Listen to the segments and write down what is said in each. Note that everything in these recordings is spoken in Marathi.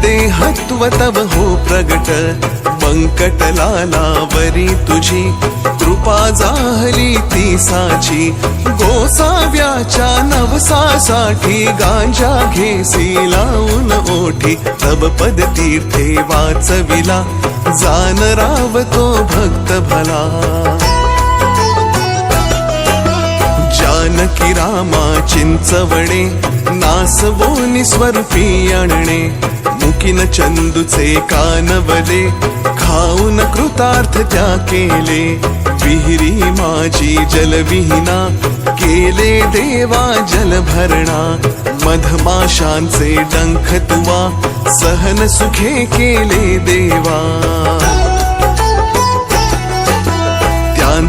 देहत्व तव हो प्रगट। बंकटलालावरी तुझी। कृपा जाहली ती साची। गोसाव्याच्या नवसासाठी गांजा घेसी लावून ओठी। तब पद तीर्थे वाचविला जान राव तो भक्त भला। जानकी रामा चिंचवणे नासवोनी स्वरूपी आणणे। मुकिन चंदूचे कानवले खाऊन कृतार्थ त्या केले. विहिरी माझी जलविहीना केले देवा जल भरणा मधमाशांचे डंख तुवा सहन सुखे केले देवा.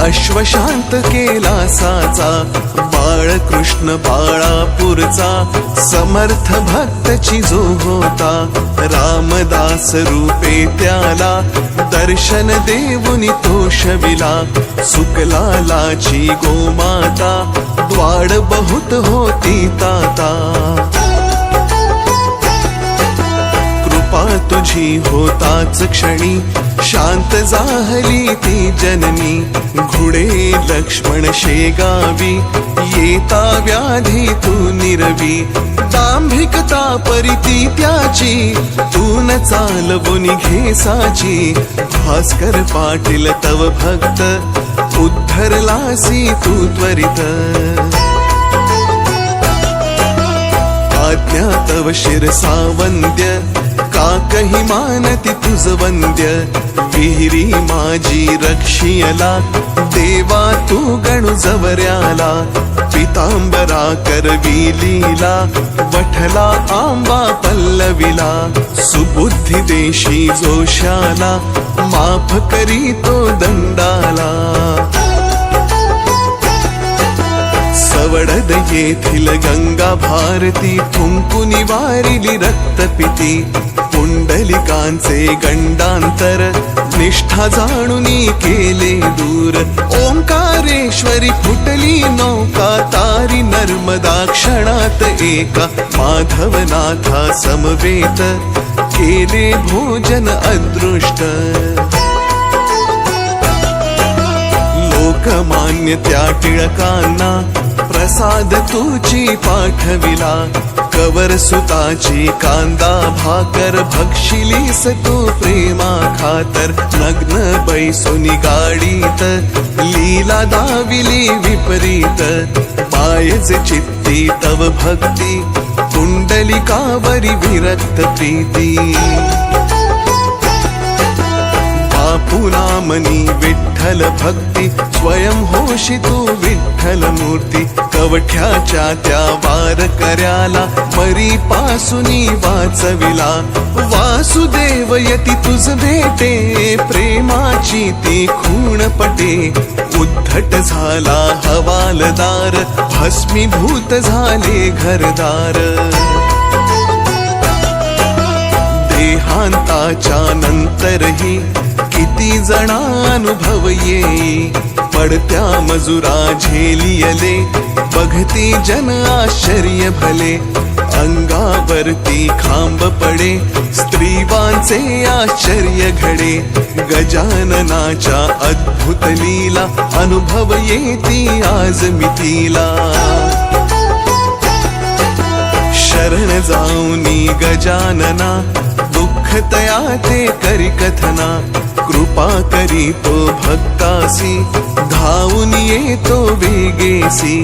अश्वशांत केला साचा बाळकृष्ण बाळापूरचा समर्थ भक्तची जो होता. रामदास रूपे त्याला दर्शन देऊनी तोषविला. सुकलालाची गोमाता द्वाड बहुत होती ताता. तुझी होताच क्षणी. शांत जाहली ती जननी. घुडे लक्ष्मण शेगावी. येता व्याधी तू निरवी. दांभिकता परिती त्याची. तू न चालवून घेसाची भास्कर पाटील तव भक्त. उद्धरलासी तू त्वरित. आज्ञा तव शिरसावंद्य. का कही मानती तुझ वंद्य? विहिरी माझी रक्षियला देवा तू गणू जवऱ्याला पितांबरा करवी लीला वठला आंबा पल्लविला सुबुद्धी देशी जोशाला माफ करी तो दंडाला. सवडद येथील गंगा भारती फुंकुनी वारिली रक्तपिती पुंडलिकांचे गंडांतर निष्ठा जाणुनी केले दूर ओंकारेश्वरी फुटली नौका तारी नर्मदा क्षणात एका माधवनाथा समवेत केले भोजन अदृष्ट. लोकमान्य त्या टिळकांना प्रसाद तुची पाठविला. कवर सुताची कांदा भाकर भक्षिलीस तू प्रेमा खातर. नग्न बैसोनी गाडीत लीला दाविली विपरीत. पायज चित्ती तव भक्ती कुंडलिकावरी विरक्त प्रीती. मनी विठ्ठल भक्ती स्वयं होशी तू विठ्ठल मूर्ती. कवठ्याच्या त्या वार कर्याला मरी पासुनी वाचविला. वासुदेव यती तुझ भेटे प्रेमाची ती खूण पटे उद्धट झाला हवालदार भस्मीभूत झाले घरदार. देहांताच्या नंतरही किती जणानुभव येई पडत्या मजुरा झेलियले बघती जन आश्चर्य भले. अंगावरती खांब पडे स्त्रीवांचे आश्चर्य घडे. गजाननाच्या अद्भुत लीला अनुभव येती आज मितीला. शरण जाऊनी गजानना दुःख तया ते करी कथना कृपा करी तो भक्तासी धावून येतो वेगेसी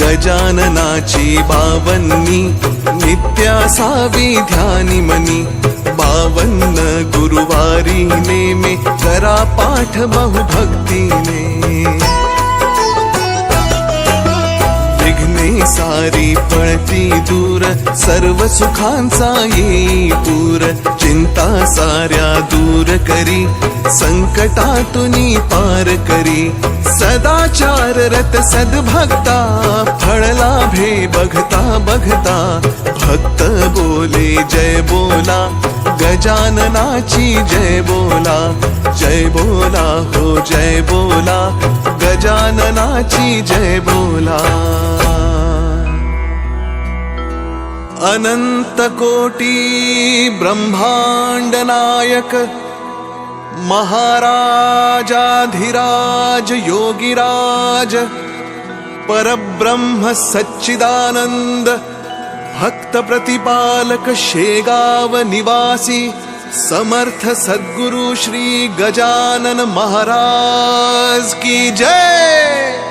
गजाननाची बावन्नी नित्यासावी ध्यानी मनी बावन्न गुरुवारी नेमे करा पाठ बहुभक्तीने. सारी पळती दूर, सर्व सुखांचा पूर। चिंता साऱ्या दूर करी संकटातुनी पार करी। सदाचार रत सद्भक्ता फळ लाभे बघता बघता। भक्त बोले, जय बोला। गजाननाची जय बोला। जय बोला हो, जय बोला। गजाननाची जय बोला। अनन्तकोटी ब्रह्माण्डनायक महाराजाधिराज योगिराज परब्रह्म सच्चिदानन्द भक्तप्रतिपालक शेगाव निवासी समर्थ सद्गुरु श्री गजानन महाराज की जय।